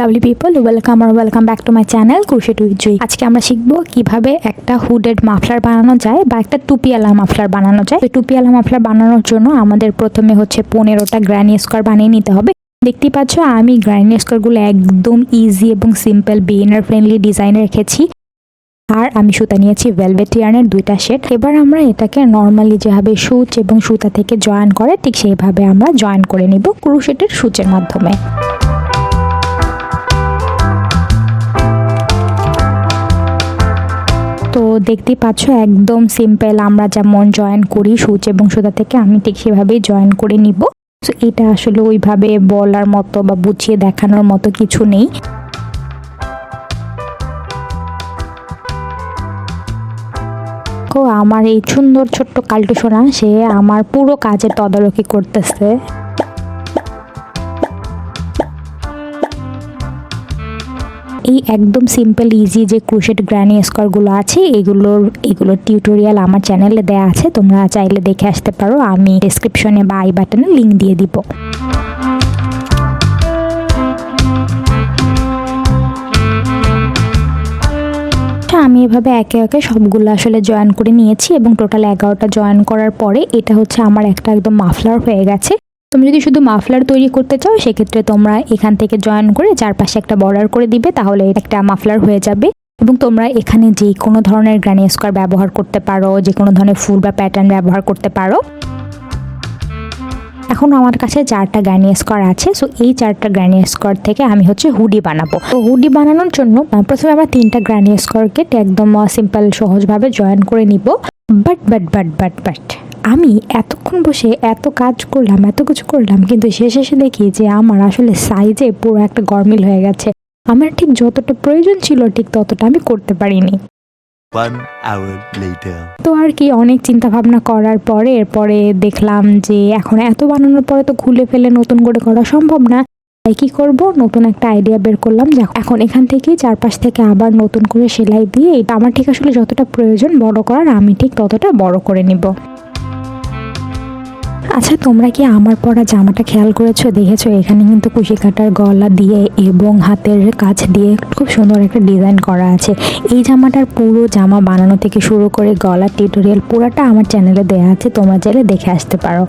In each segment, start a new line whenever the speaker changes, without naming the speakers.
Lovely people welcome R welcome back to my channel crochet with Jui আজকে আমরা শিখব কীভাবে একটা হুডেড মাফলার বানানো যায় বা একটা টুপিয়ালা মাফলার বানানো যায়। টুপিয়ালা মাফলার বানানোর জন্য আমাদের প্রথমে হচ্ছে পনেরোটা গ্র্যানি স্কোয়ার বানিয়ে নিতে হবে। দেখতেই পাচ্ছ, আমি গ্র্যানি স্কোয়ারগুলো একদম ইজি এবং সিম্পল বিগিনার ফ্রেন্ডলি ডিজাইন রেখেছি। আর আমি সুতা নিয়েছি ভেলভেট ইয়ার্নের দুইটা শেড এবার আমরা এটাকে নর্মালি যেভাবে সুচ এবং সুতা থেকে জয়েন করে, ঠিক সেইভাবে আমরা জয়েন করে নিব ক্রুশেটের সুচের মাধ্যমে। তো দেখতেই পাচ্ছ, একদম সিম্পল আমরা যেমন জয়েন করি সুচ এবং সুতা থেকে, আমি ঠিক সেভাবেই জয়েন করে নিব। তো এটা আসলে ওইভাবে বলার মতো বা বুঝিয়ে দেখানোর মতো কিছু নেই। আমার এই সুন্দর ছোট্ট কালটু সোনা সে আমার পুরো কাজের তদারকি করতেছে। এই একদম সিম্পল ইজি যে ক্রুশেট গ্র্যানি স্কোয়ারগুলো আছে, এগুলোর এগুলোর টিউটোরিয়াল আমার চ্যানেলে দেওয়া আছে, তোমরা চাইলে দেখে আসতে পারো, আমি ডিসক্রিপশনে বা আই বাটনে লিঙ্ক দিয়ে দিব। আমি এভাবে একে একে সবগুলো আসলে জয়েন করে নিয়েছি এবং টোটাল এগারোটা জয়েন করার পরে এটা হচ্ছে আমার একটা একদম মাফলার হয়ে গেছে। তুমি যদি শুধু মাফলার তৈরি করতে চাও, সেক্ষেত্রে তোমরা এখান থেকে জয়েন করে চারপাশে একটা বর্ডার করে দিবে, তাহলে একটা মাফলার হয়ে যাবে। এবং তোমরা এখানে যে কোনো ধরনের গ্রানি স্কোয়ার ব্যবহার করতে পারো, যে কোনো ধরনের ফুল বা প্যাটার্ন ব্যবহার করতে পারো। এখন আমার কাছে চারটা গ্র্যানি স্কোয়ার আছে সো এই চারটা গ্র্যানি স্কোয়ার থেকে আমি হচ্ছে হুডি বানাবো। তো হুডি বানানোর জন্য প্রথমে আমরা তিনটা গ্র্যানি স্কোয়ারকে একদম সিম্পল সহজভাবে জয়েন করে নিব। But but but but but আমি এতক্ষণ বসে এত কাজ করলাম এত কিছু করলাম কিন্তু শেষে এসে দেখি যে আমার আসলে সাইজে পুরো একটা গরমিল হয়ে গেছে। আমার ঠিক যতটা প্রয়োজন ছিল ঠিক ততটা আমি করতে পারিনি. তো আর কি অনেক চিন্তা ভাবনা করার পরে এরপরে দেখলাম যে এখন এত বানানোর পরে তো খুলে ফেলে নতুন করে করা সম্ভব না। তাই কি করব? নতুন একটা আইডিয়া বের করলাম। যে এখন এখান থেকেই চারপাশ থেকে আবার নতুন করে সেলাই দিয়ে এটা আমার ঠিক আসলে যতটা প্রয়োজন বড় করার আমি ঠিক ততটা বড় করে নিব। আচ্ছা তোমরা কি আমার পরা জামাটা খেয়াল করেছ? দেখেছ, এখানে কিন্তু কুশি কাটার গলা দিয়ে এবং হাতের কাজ দিয়ে খুব সুন্দর একটা ডিজাইন করা আছে। এই জামাটার পুরো জামা বানানো থেকে শুরু করে গলা টিউটোরিয়াল পুরাটা আমার চ্যানেলে দেওয়া আছে, তোমরা চাইলে দেখে আসতে পারো।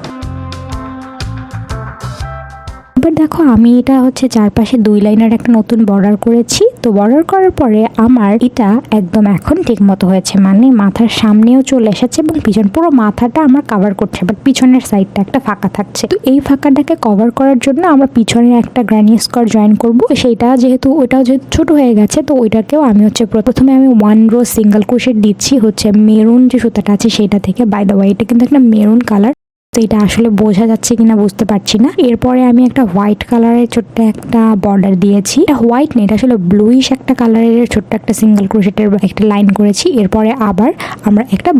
এবার দেখো, আমি এটা হচ্ছে চারপাশে দুই লাইনের একটা নতুন বর্ডার করেছি। তো বর্ডার করার পরে আমার এটা একদম এখন ঠিক মতো হয়েছে। মানে মাথার সামনেও চলে এসেছে এবং পিছন, পুরো মাথাটা আমার কভার করছে বাট পিছনের সাইডটা একটা ফাঁকা থাকছে। তো এই ফাঁকাটাকে কভার করার জন্য আমরা পিছনে একটা গ্র্যানি স্কোয়ার জয়েন করব। সেইটা যেহেতু, ওইটাও যেহেতু ছোট হয়ে গেছে, তো ওইটাকেও আমি হচ্ছে প্রথমে আমি ওয়ান রো সিঙ্গেল ক্রোশেট দিচ্ছি হচ্ছে মেরুন যে সুতাটা আছে, সেটা থেকে। বাই দ্য ওয়াই এটা কিন্তু একটা মেরুন কালার তো এটা আসলে বোঝা যাচ্ছে কিনা বুঝতে পারছি না। এরপরে আমি একটা হোয়াইট কালারের ছোট্ট একটা বর্ডার দিয়েছি। এটা হোয়াইট নেই এটা আসলে ব্লুইশ একটা কালারের ছোট্ট একটা সিঙ্গেল ক্রোশেটের একটা লাইন করেছি। এরপরে আবার আমরা একটা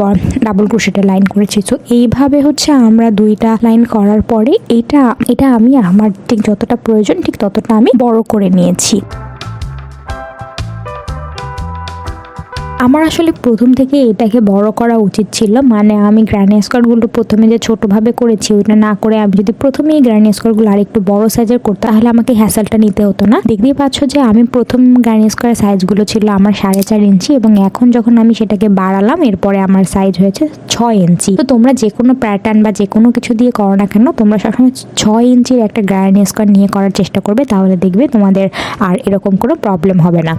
ডাবল ক্রোশেটের লাইন করেছি। তো এইভাবে হচ্ছে আমরা দুইটা লাইন করার পরে এটা এটা আমি আমার ঠিক যতটা প্রয়োজন ঠিক ততটা আমি বড় করে নিয়েছি। আমার আসলে প্রথম থেকে এটাকে বড় করা উচিত ছিল। মানে আমি গ্র্যানি স্কোয়ারগুলো প্রথমে যে ছোটোভাবে করেছি, ওইটা না করে আমি যদি প্রথমেই গ্র্যানি স্কোয়ারগুলো আর একটু বড় সাইজের করতাম, তাহলে আমাকে হ্যাসেলটা নিতে হতো না। দেখতেই পাচ্ছ যে আমি প্রথম গ্র্যানি স্কোয়ার সাইজগুলো ছিল আমার সাড়ে চার ইঞ্চি এবং এখন যখন আমি সেটাকে বাড়ালাম, এরপরে আমার সাইজ হয়েছে ছয় ইঞ্চি। তো তোমরা যে কোনো প্যাটার্ন বা যে কোনো কিছু দিয়ে করো না কেন, তোমরা সবসময় ছয় ইঞ্চির একটা গ্র্যানি স্কোয়ার নিয়ে করার চেষ্টা করবে, তাহলে দেখবে তোমাদের আর এরকম কোনো প্রবলেম হবে না।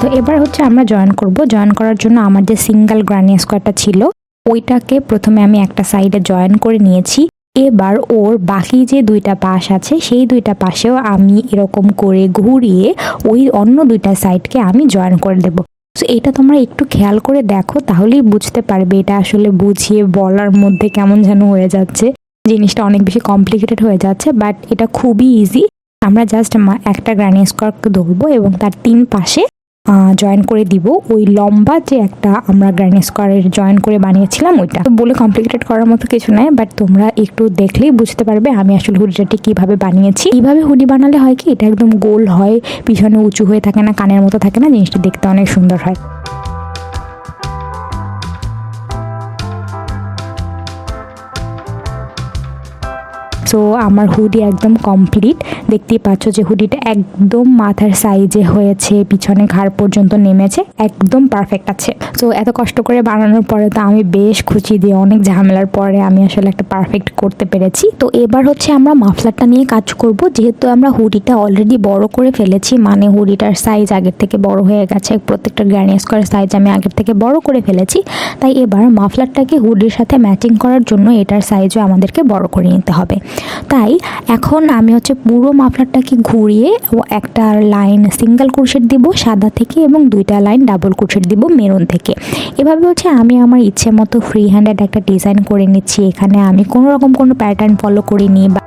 তো এবার হচ্ছে আমরা জয়েন করব। জয়েন করার জন্য আমার যে সিঙ্গেল গ্রানি স্কোয়ারটা ছিল। ওইটাকে প্রথমে আমি একটা সাইডে জয়েন করে নিয়েছি। এবার ওর বাকি যে দুইটা পাশ আছে, সেই দুইটা পাশেও আমি এরকম করে ঘুরিয়ে ওই অন্য দুইটা সাইডকে আমি জয়েন করে দেব। তো এটা তোমরা একটু খেয়াল করে দেখো, তাহলেই বুঝতে পারবে এটা আসলে বুঝিয়ে বলার মধ্যে কেমন যেন হয়ে যাচ্ছে। জিনিসটা অনেক বেশি কমপ্লিকেটেড হয়ে যাচ্ছে বাট এটা খুবই ইজি আমরা জাস্ট একটা গ্রানি স্কোয়ারকে ধরবো এবং তার তিন পাশে জয়েন করে দিব। ওই লম্বা যে একটা আমরা গ্র্যানি স্কোয়ারের জয়েন করে বানিয়েছিলাম, ওইটা। বলে কমপ্লিকেটেড করার মতো কিছু নয় বাট তোমরা একটু দেখলেই বুঝতে পারবে আমি আসলে হুডিটাটি কীভাবে বানিয়েছি। এইভাবে হুডি বানালে হয় কি, এটা একদম গোল হয়, পিছনে উঁচু হয়ে থাকে না, কানের মতো থাকে না, জিনিসটা দেখতে অনেক সুন্দর হয়। সো আমার হুডি একদম কমপ্লিট দেখতেই পাচ্ছ যে হুডিটা একদম মাথার সাইজে হয়েছে, পিছনে ঘাড় পর্যন্ত নেমেছে, একদম পারফেক্ট আছে। সো এত কষ্ট করে বানানোর পরে তো আমি বেশ খুশি দিয়ে অনেক ঝামেলার পরে আমি আসলে একটা পারফেক্ট করতে পেরেছি। তো এবার হচ্ছে আমরা মাফলারটা নিয়ে কাজ করব, যেহেতু আমরা হুডিটা অলরেডি বড় করে ফেলেছি মানে হুডিটার সাইজ আগের থেকে বড় হয়ে গেছে, প্রত্যেকটা গ্র্যানি স্কোয়ার সাইজ আমি আগের থেকে বড় করে ফেলেছি, তাই এবার মাফলারটাকে হুডির সাথে ম্যাচিং করার জন্য এটার সাইজও আমাদেরকে বড় করে নিতে হবে। তাই এখন আমি হচ্ছে পুরো মাফলারটাকে ঘুরিয়ে একটা লাইন সিঙ্গেল কুরশেট দিব সাদা থেকে এবং দুইটা লাইন ডাবল কুরশেট দিব মেরুন থেকে। এভাবে হচ্ছে আমি আমার ইচ্ছে মতো ফ্রি হ্যান্ডেড একটা ডিজাইন করে নিচ্ছি। এখানে আমি কোনো রকম কোনো প্যাটার্ন ফলো করিনি বা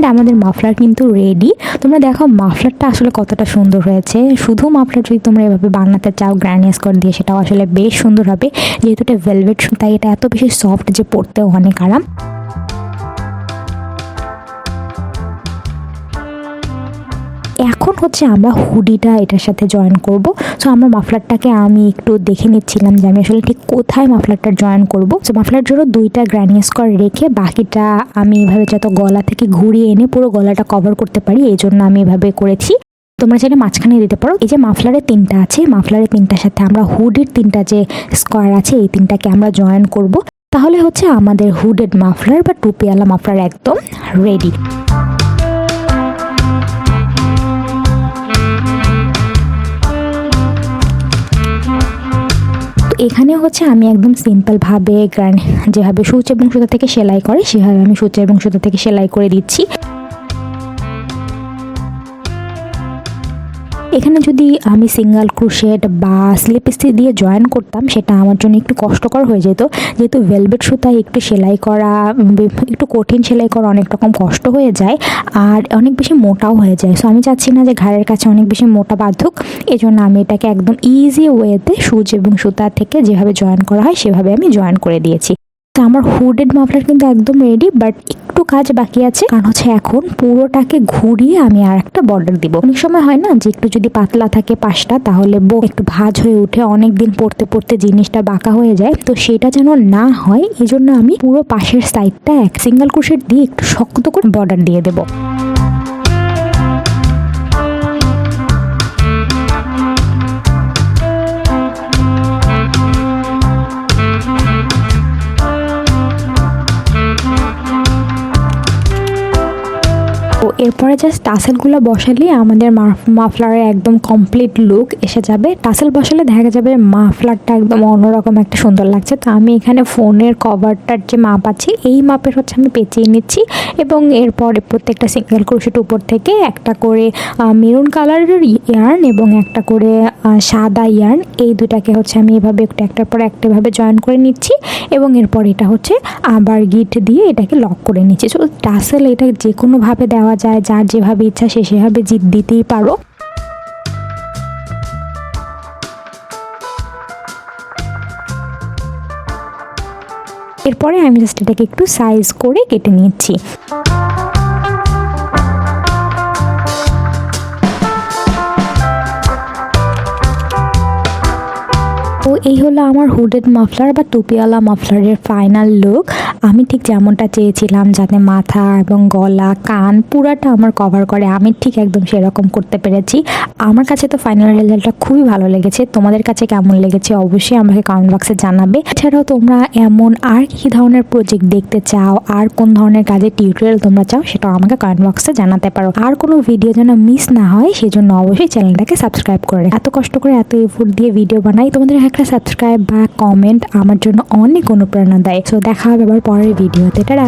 অ্যান্ড আমাদের মাফলার কিন্তু রেডি তোমরা দেখো মাফলারটা আসলে কতটা সুন্দর হয়েছে। শুধু মাফলার যদি তোমরা এভাবে বানাতে চাও গ্র্যানিয়াস করে দিয়ে, সেটাও আসলে বেশ সুন্দর হবে। যেহেতু এটা ভেলভেট তাই এটা এত বেশি সফট যে পড়তেও অনেক আরাম এখন হচ্ছে আমরা হুডিটা এটার সাথে জয়েন করব। সো আমরা মাফলারটাকে আমি একটু দেখে নিচ্ছিলাম যে আমি আসলে ঠিক কোথায় মাফলারটা জয়েন করব। সো মাফলার জন্য দুইটা গ্র্যানিয়াস স্কোয়ার রেখে বাকিটা আমি এভাবে যত গলা থেকে ঘুরিয়ে এনে পুরো গলাটা কভার করতে পারি, এই জন্য আমি এভাবে করেছি। তোমরা চাইলে মাঝখানে দিতে পারো। এই যে মাফলারের তিনটা আছে মাফলারের তিনটার সাথে আমরা হুডির তিনটা যে স্কোয়ার আছে, এই তিনটাকে আমরা জয়েন করব। তাহলে হচ্ছে আমাদের হুডেড মাফলার বা টুপিওয়ালা মাফলার একদম রেডি এখানে হচ্ছে আমি একদম সিম্পলভাবে যেভাবে সূচ এবং সুতা থেকে সেলাই করে, সেভাবে আমি সূচ এবং সুতা থেকে সেলাই করে দিচ্ছি। এখানে যদি আমি সিঙ্গেল, ক্রুশেট বা স্লিপ স্টিচ দিয়ে জয়েন করতাম, সেটা আমার জন্য একটু কষ্টকর হয়ে যেত। যেহেতু ভেলভেট সুতায় একটু সেলাই করা একটু কঠিন সেলাই করা অনেক রকম কষ্ট হয়ে যায় আর অনেক বেশি মোটাও হয়ে যায়। সো আমি চাচ্ছি না যে ঘাড়ের কাছে অনেক বেশি মোটা বাঁধুক এই জন্য আমি এটাকে একদম ইজি ওয়েতে সুচ এবং সুতা থেকে যেভাবে জয়েন করা হয়, সেভাবে আমি জয়েন করে দিয়েছি। আমার হুডেড মাফলার কিন্তু একদম রেডি বাট একটু কাজ বাকি আছে। কারণ হচ্ছে এখন পুরোটাকে ঘুরিয়ে আমি আর একটা বর্ডার দিব। অনেক সময় হয় না যে একটু যদি পাতলা থাকে পাশটা, তাহলে বো একটু ভাজ হয়ে উঠে অনেক দিন পড়তে পড়তে জিনিসটা বাঁকা হয়ে যায়। তো সেটা যেন না হয় এই জন্য আমি পুরো পাশের সাইডটা এক সিঙ্গেল ক্রোশেট দিয়ে একটু শক্ত করে বর্ডার দিয়ে দেবো। এরপরে জাস্ট টাসেলগুলো বসালে আমাদের মাফলারের একদম কমপ্লিট লুক এসে যাবে। টাসেল বসালে দেখা যাবে মাফলারটা একদম অন্যরকম একটা সুন্দর লাগছে। তো আমি এখানে ফোনের কভারটার যে মাপ আছে, এই মাপের হচ্ছে আমি পেঁচিয়ে নিচ্ছি এবং এরপরে প্রত্যেকটা সিঙ্গেল ক্রোশেট উপর থেকে একটা করে মেরুন কালারের ইয়ার্ন এবং একটা করে সাদা ইয়ার্ন এই দুটাকে হচ্ছে আমি এভাবে একটু একটার পর একটা ভাবে জয়েন করে নিচ্ছি এবং এরপর এটা হচ্ছে আবার গিট দিয়ে এটাকে লক করে নিচ্ছি। সো টাসেল এটা যে কোনোভাবে দেওয়া যায়। যার যেভাবে ইচ্ছা সে সেভাবে জিত দিতেই পারো। এরপরে আমি জাস্ট এটাকে একটু সাইজ করে কেটে নিচ্ছি। তো এই হলো আমার হুডেড মাফলার বা টুপিওয়ালা মাফলারের ফাইনাল লুক আমি ঠিক যেমনটা চেয়েছিলাম, যাতে মাথা এবং গলা, কান পুরাটা আমার কভার করে, আমি ঠিক একদম সেরকম করতে পেরেছি। আমার কাছে তো ফাইনাল রেজাল্টটা খুবই ভালো লেগেছে। তোমাদের কাছে কেমন লেগেছে অবশ্যই আমাকে কমেন্ট বক্সে জানাবে। এছাড়াও তোমরা এমন আর কি ধরনের প্রজেক্ট দেখতে চাও, আর কোন ধরনের কাজের টিউটোরিয়াল তোমরা চাও, সেটাও আমাকে কমেন্ট বক্সে জানাতে পারো। আর কোনো ভিডিও যেন মিস না হয়, সেজন্য অবশ্যই চ্যানেলটাকে সাবস্ক্রাইব করে এত কষ্ট করে এত এফোর্ট দিয়ে ভিডিও বানাই, তোমাদের একটা সাবস্ক্রাইব বা কমেন্ট আমার জন্য অনেক অনুপ্রেরণা দেয়। সো দেখা হবে আবার পরের ভিডিওতে টাটা